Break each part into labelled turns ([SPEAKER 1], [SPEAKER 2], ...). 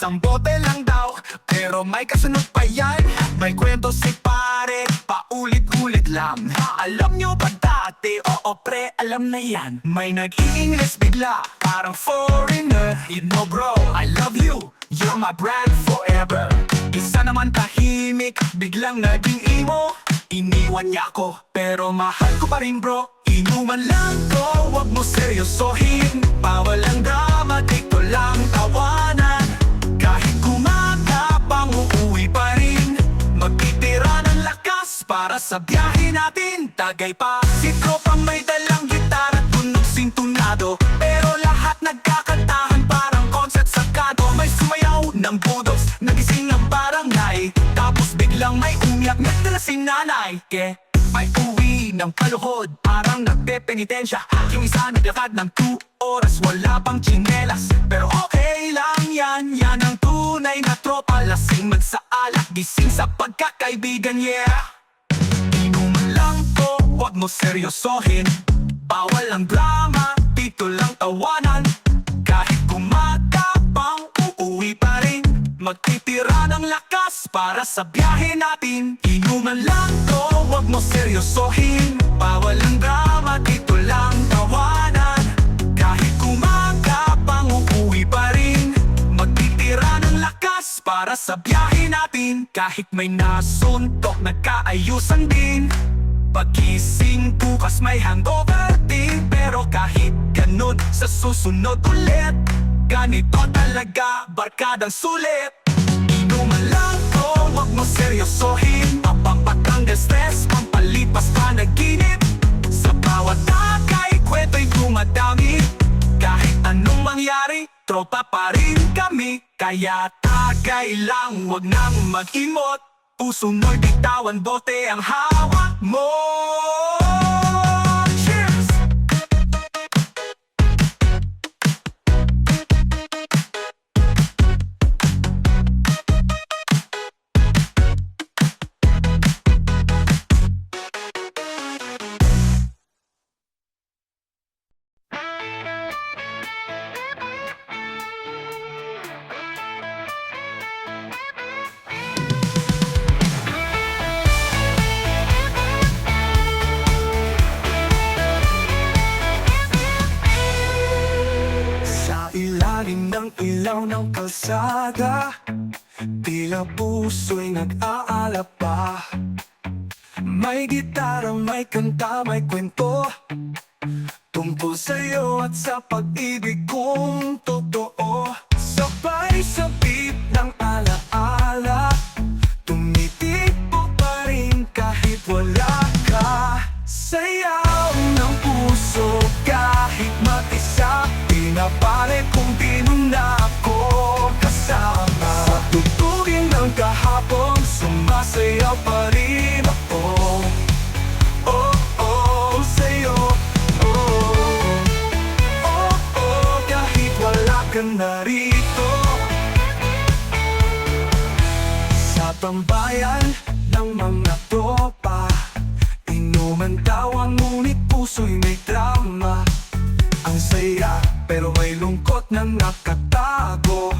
[SPEAKER 1] Isang bote lang daw Pero may kasunod pa yan. May kwento si pare Paulit-ulit lang. Alam nyo ba dati? Oo pre, alam na yan. May nag-i-English bigla Parang foreigner. You know bro, I love you. You're my brand forever. Isa naman tahimik Biglang naging emo. Iniwan niya ako Pero mahal ko pa rin bro. Inuman lang to Huwag mo seryosohin. Bawal ang drama Dito lang tawanan Para sa biyahe natin. Tagay pa Si tropang may dalang gitar At tunog sintunado. Pero lahat nagkakantahan Parang concert sa kanto May sumayaw ng budogs Nagising ang barangay Tapos biglang may umiyak Nagdala si nanay. Ke may uwi ng paluhod Parang nagpepenitensya. Yung isa naglakad ng 2 oras Wala pang tsinelas. Pero okay lang yan Yan ang tunay na tropa. Lasing magsaalak Gising sa pagkakaibigan Yeah Huwag mo seryosohin. Bawal ang drama Dito lang tawanan. Kahit kumatapang Uuwi pa rin. Magtitira ng lakas Para sa biyahe natin. Inuman lang to Huwag mo seryosohin. Bawal ang drama Dito lang tawanan. Kahit kumakapang Uuwi pa rin. Magtitira ng lakas Para sa biyahe natin. Kahit may nasuntok Nagkaayusan din Pagising bukas may hangover din. Pero kahit ganun sa susunod ulit Ganito talaga barkadang sulit. Inuman lang to, wag mo seryosohin. Papampatanggal stress, pampalipas panaginip Sa bawat takay, kweto'y dumadami. Kahit anong mangyari, tropa pa rin kami. Kaya tagay lang, wag nang mag-imot Puso mo'y bitawan, bote ang hawak mo May gitara, may kanta, may kwento. Tungkol sa'yo at sa pag-ibig kong totoo. Sabay sa beat ka na rito. Sa tambayan ng mga tropa Inuman daw ang ngunit puso'y may drama. Ang saya pero may lungkot na nakatago.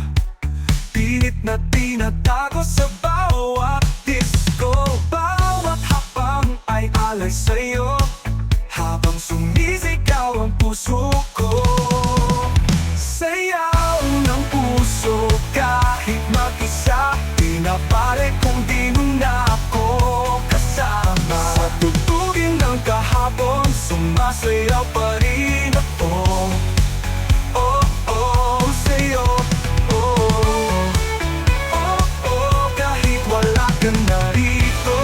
[SPEAKER 1] Pilit na tinatago sa bawat disco. Bawat hapang ay alay sa'yo. Habang sumisigaw ang puso Pinapalik kung di na ako kasama. Sa tugtugin ng kahapon Sumasayaw pa rin ako. Oh, oh, sa'yo. Oh, oh, oh Kahit wala ka na rito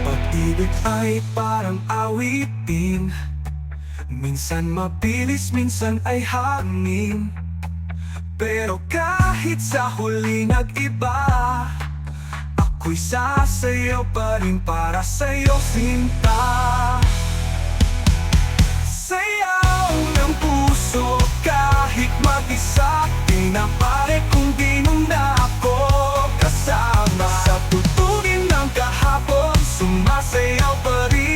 [SPEAKER 1] Pag-ibig ay parang awitin Minsan mabilis, minsan ay hangin. Pero kahit sa huli nag-iba Ako'y sasayaw pa rin para sa'yo sinta. Sayaw ng puso kahit mag-isa Pinapare kung mo na ako kasama Sa tutugin ng kahapon Sumasayaw pa rin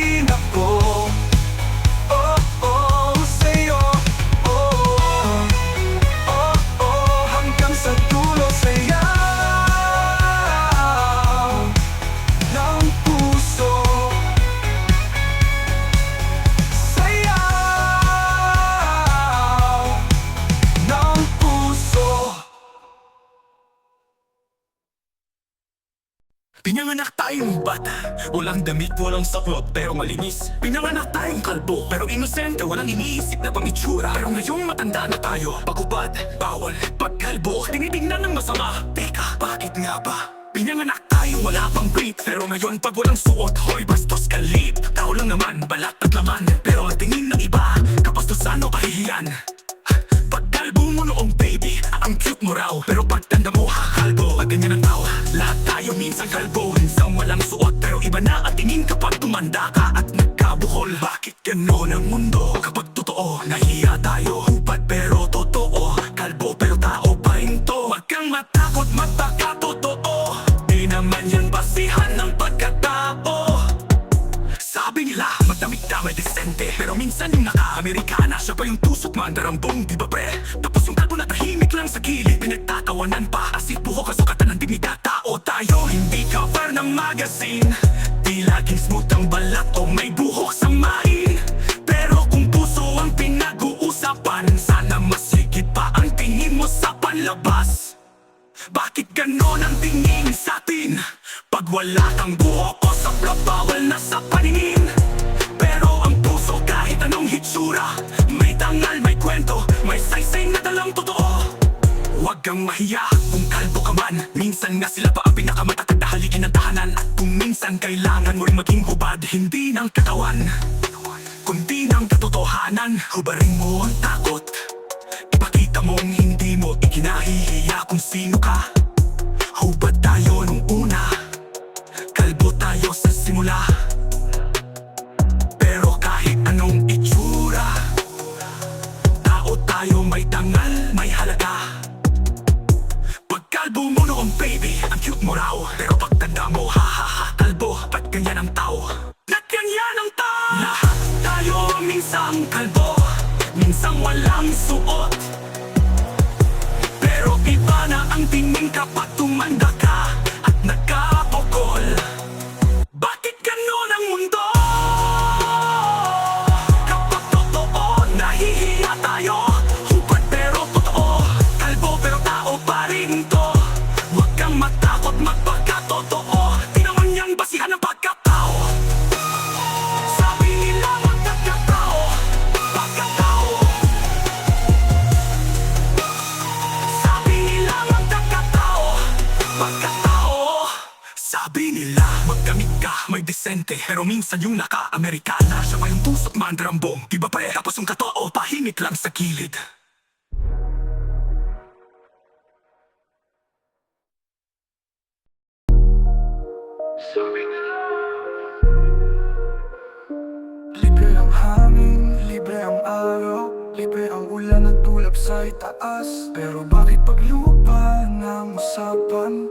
[SPEAKER 2] Pinanganak tayong bata. Walang damit, walang saklot, pero malinis. Pinanganak tayong kalbo, pero inosente Walang iniisip na pang itsura. Pero ngayong matanda na tayo Pagubad, bawal, pagkalbo. Tinitingnan ng masama. Teka, bakit nga ba? Pinanganak tayo, wala pang breed Pero ngayon pag walang suot, hoy bastos kalip Tao lang naman, balat at laman. Pero tingin ng iba, kapastusan o kahihiyan. Pagkalbo mo noong baby, ang cute mo raw. Pero pagtanda mo, hakalbo minsan kalbo Minsan walang suot, pero iba na at tingin kapag tumanda ka At nagkabuhol, bakit ganon ang mundo? Kapag totoo, nahiya tayo Hupad pero totoo, kalbo pero tao pa rin to. Huwag kang matakot, magpakatotoo Di naman yan basihan ng pagkatao. Sabi nila, may desente Pero minsan yung naka-Amerikana Siya pa yung tusok mandarambong, di ba pre? Tapos yung kalbo na tahimik lang sa gilid Pinagtatawanan pa. As if buho kasukatan tayo, hindi cover ng magazine Di laging smooth ang balat o may buhok sa main. Pero kung puso ang pinag-uusapan Sana masigit pa ang tingin mo sa panlabas. Bakit ganon ang tingin sa atin? Pag wala kang buhok o sabla bawal na sa paningin kang mahiya kung kalbo ka man. Minsan nga sila pa ang pinakamatatag na halikin ng tahanan. At kung minsan kailangan mo rin maging hubad Hindi ng katawan. Kundi ng katotohanan. Hubarin mo ang takot. Ipakita mong hindi mo ikinahihiya kung sino ka. Hubad tayo nung minsan yung naka-Amerikana. Siya pa yung pusot mandrambong Di ba pre? Tapos yung katoo pahimik lang sa gilid
[SPEAKER 3] Libre ang hangin, libre ang araw Libre ang ulan at tulap sa itaas. Pero bakit pag lupa na usapan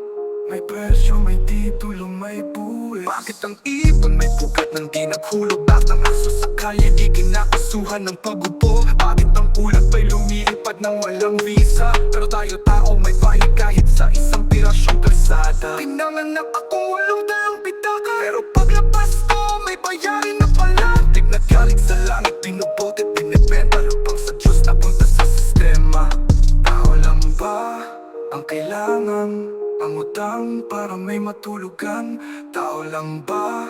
[SPEAKER 3] May presyo, may titulo, may buwis. Bakit ang ibon may pukat ng di naghulog Bakit ang aso sa kalye di kinakasuhan ng pagupo Bakit ang ulat ay lumilipad ng walang visa? Pero tayo tao may bayad kahit sa isang pirasyong kalsada. Pinanganak akong matulugan Tao lang ba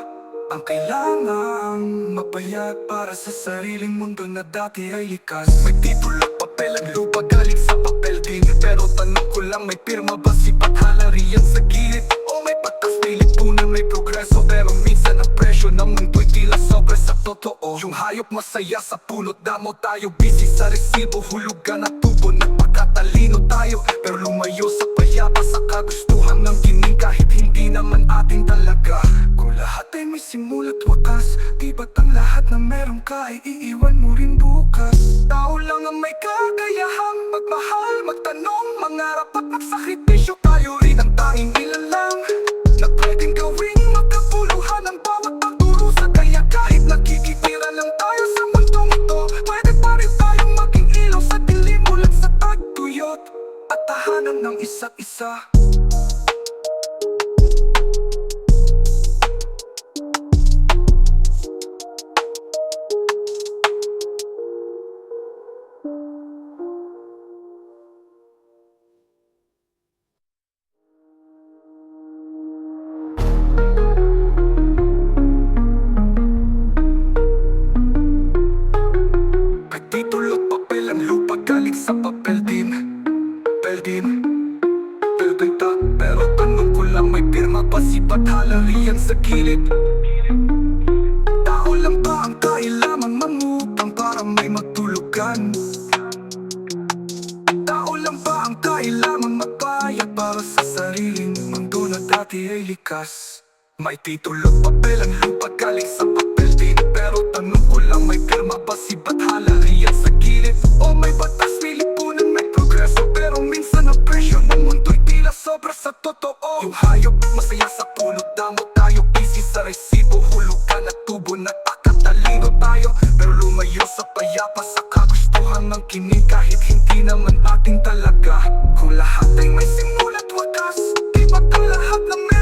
[SPEAKER 3] ang kailangan? Mapayat para sa sariling mundo na dati ay likas. May titulo, papel at lupa galing sa papel din. Pero tanong ko lang may pirma ba si Pathalari yan sa gilid? O may patas may lipunan may progreso? Pero minsan ang presyo ng mundo'y tila sobra sa totoo. Yung hayop masaya sa pulot damo tayo. Busy sa resibo, hulugan at tubo Nagpakatalino tayo. Pero lumayo sa payapa sa kagustuhan ng kining Kahit hindi naman ating talaga. Kung lahat ay may simula't wakas Di ba't ang lahat na meron ka ay iiwan mo rin bukas? Tao lang ang may kakayahang magmahal Magtanong, mangarap at magsakripisyo. Tayo rin ang tanging ilalang Na pwedeng gawing makapuluhan ang bawat pagturo. Sa kaya Kahit nakikitira lang tayo sa mundong ito Pwede pa rin tayong maging ilaw sa dilim Mulat sa tagtuyot At tahanan ng isa't isa
[SPEAKER 4] Pathalarian sa gilid. Tao lang ba ang kailangan mangutang para may matulugan? Tao lang ba ang kailangan magbayad para sa sariling mundo na dati ay likas? May titulo papel ang lupa galing sa papel din. Pero tanong ko lang may pirma pa si Bathalarian sa gilid? O may batas may may progreso? Pero minsan ang presyo ng mundo'y tila sobra sa totoo. Yung hayop masaya sa pulot sa kagustuhan ng kinig Kahit hindi naman ating talaga. Kung lahat ay may simula't wakas Di ba't ang lahat na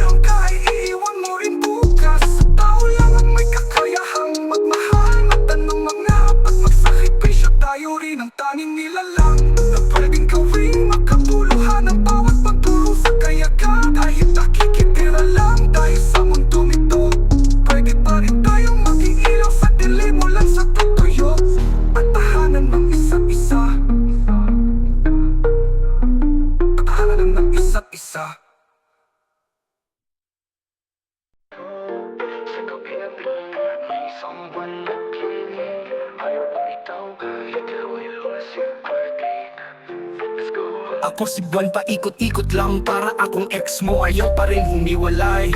[SPEAKER 2] Ako si Buwan paikot-ikot lang Para akong ex mo. Ayaw pa rin humiwalay.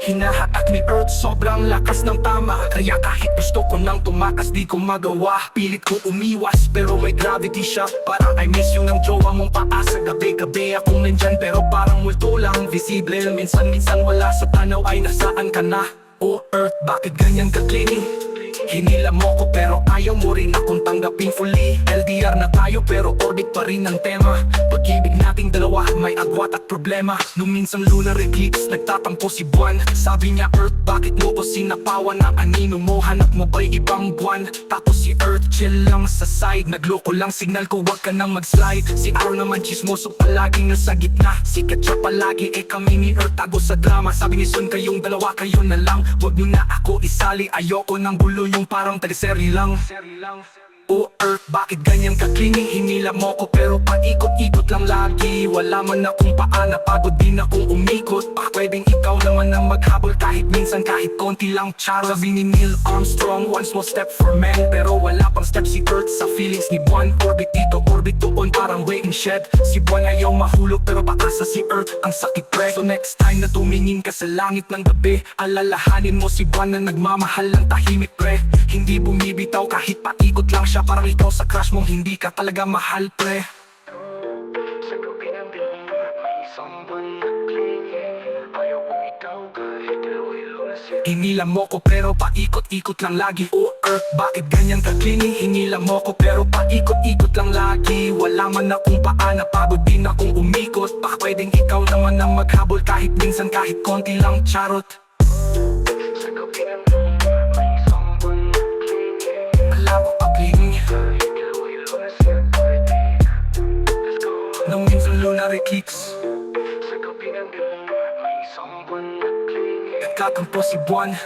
[SPEAKER 2] Hinahatak ni Earth sobrang lakas ng tama. Kaya kahit gusto ko nang tumakas di ko magawa. Pilit ko umiwas pero may gravity siya Parang I miss you ng jowa mong paasa Gabi-gabi akong nandyan pero parang multo lang Visible. Minsan-minsan wala sa tanaw ay nasaan ka na? Oh Earth bakit ganyan ka cleaning? Hinila mo ko pero ayaw mo rin akong tanggapin fully LDR na tayo pero orbit pa rin ang tema. Pag-ibig nating dalawa may agwat at problema. Nung minsang lunar eclipse nagtatampo si Buwan Sabi niya Earth bakit mo ko sinapawan na anino mo? Hanap mo ba'y ibang buwan? Tapos si Earth chill lang sa side. Nagloko lang signal ko wag ka nang mag-slide. Si Arrow naman chismoso palaging nasa gitna. Sikat siya palagi eh kami ni Earth tago sa drama. Sabi ni Sun kayong dalawa kayo na lang. Wag niyo na ako isali. Ayoko ng gulo yung parang tagiseri lang Oh Earth, bakit ganyan ka clingy? Hinila mo ko pero paikot-ikot lang lagi Wala man akong paa, napagod din akong umikot. Baka pwedeng ikaw naman ang maghabol kahit minsan kahit konti lang charo Sabi ni Neil Armstrong, one small step for man. Pero wala pang step si Earth sa feelings ni Buwan Orbit dito, orbit doon, parang waiting shed. Si Buwan ayaw mahulog pero paasa si Earth Ang sakit pre. So next time na tumingin ka sa langit ng gabi Alalahanin mo si Buwan na nagmamahal ng tahimik pre. Hindi bumibitaw kahit paikot lang siya Parang ikaw sa crush mo hindi ka talaga mahal pre Hinila mo ko pero paikot-ikot lang lagi. Oh Earth, bakit ganyan ka clingy? Hinila mo ko pero paikot-ikot lang lagi. Wala man akong paa, napagod din akong umikot. Baka pwedeng ikaw naman ang maghabol kahit minsan kahit konti lang charot.
[SPEAKER 4] Buwan
[SPEAKER 2] Nagkakampo si Buwan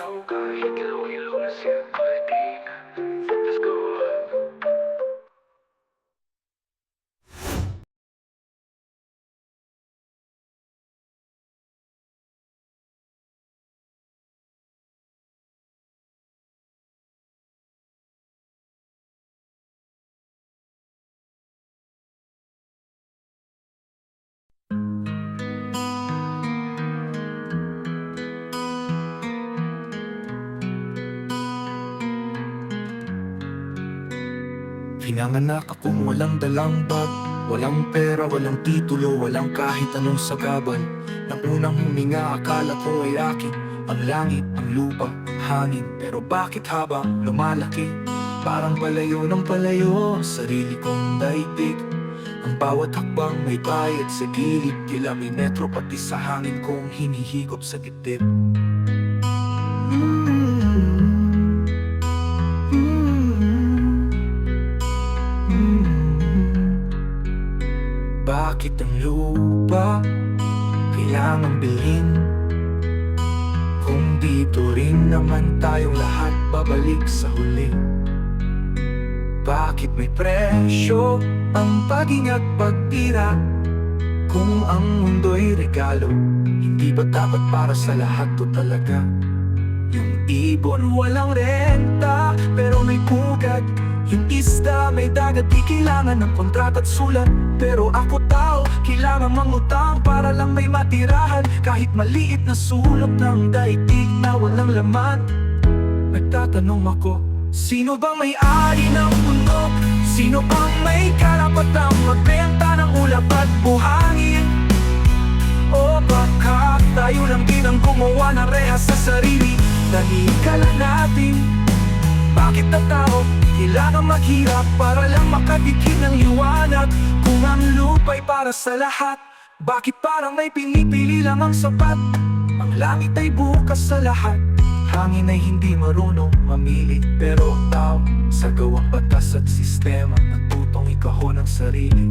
[SPEAKER 2] Pinanganak akong walang dalang bag Walang pera, walang titulo, walang kahit anong sagaban. Nang unang huminga, akala ko ay akin. Ang langit, ang lupa, hangin. Pero bakit habang lumalaki? Parang palayo ng palayo Sarili kong daigdig. Ang bawat hakbang may bayad sa gilid Kilometro pati sa hangin kong hinihigop sa dibdib Bakit ang lupa kailangan bilhin? Kung dito rin naman tayong lahat babalik sa huli Bakit may presyo ang paging at pagtira? Kung ang mundo'y regalo Hindi ba dapat para sa lahat to talaga? Yung ibon walang renta Pero may pugad Yung isda may dagat Di kailangan ng kontrata at sulat. Pero ako tao Kailangan mangutang Para lang may matirahan. Kahit maliit na sulok ng daigdig Na walang laman. Nagtatanong ako Sino bang may-ari ng mundo? Sino bang may karapatang magbenta ng ulap at buhangin? O baka tayo lang din ang gumawa ng rehas sa sarili. Dalikala natin. Bakit na tao kailangan maghirap Para lang makatikim ng liwanag. Kung ang lupa'y para sa lahat Bakit parang may pinipili lang ang sapat? Ang langit ay bukas sa lahat Hangin ay hindi marunong mamili Pero tao sa gawang batas at sistema Natutong ikahon ang sarili.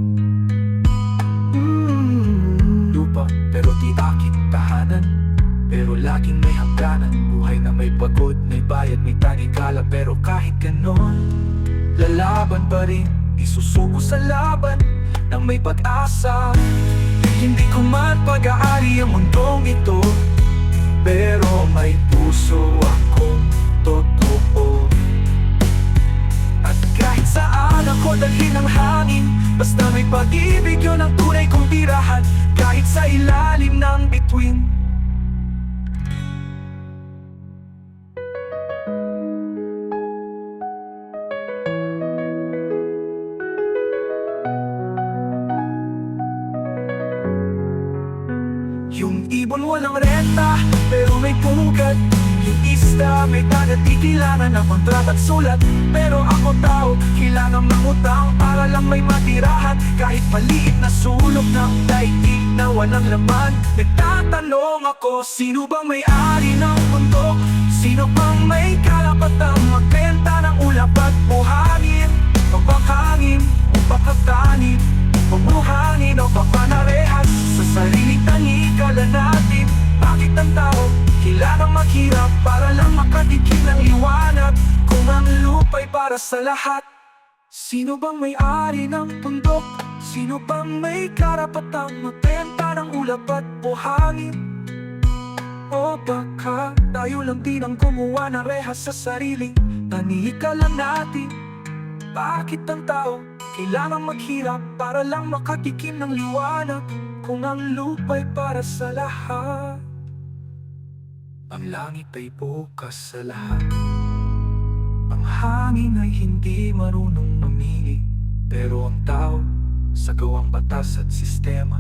[SPEAKER 2] Mm, lupa pero di akin tahanan. Pero laging may hangganan Buhay na may pagod, bayad, may tanikala Pero kahit ganon Lalaban pa rin Isusuko sa laban Nang may pag-asa. Hindi ko man pag-aari ang mundong ito Pero may puso akong totoo. At kahit saan ako dalhin ng hangin Basta may pag-ibig yun ang tunay kong tirahan. Kahit sa ilalim ng bituin Ibon walang renta Pero may pugad Yung isda may dagat Di kailangan ng kontrata at sulat. Pero ako tao Kailangan mangutang Para lang may matirahan. Kahit maliit na sulok ng daigdig Na walang laman. Nagtatanong ako Sino bang may-ari ng mundo? Sino bang may karapatang Magbenta ng ulap at buhangin? Paghangin o pagkatanim Pagbuhangin o papanarehas Sa sariling tanikala natin Bakit ang tao kailangang maghirap Para lang makatikim ng liwanag Kung ang lupa'y para sa lahat Sino bang may-ari ng bundok? Sino bang may karapatang magbenta ng ulap at buhangin? O baka tayo lang din ang gumawa ng rehas sa sariling tanikala natin bakit ang tao kailangan maghirap para lang makatikim ng liwanag kung ang lupa'y para sa lahat? Ang langit ay bukas sa lahat. Ang hangin ay hindi marunong mamili, pero ang tao sa gawang batas at sistema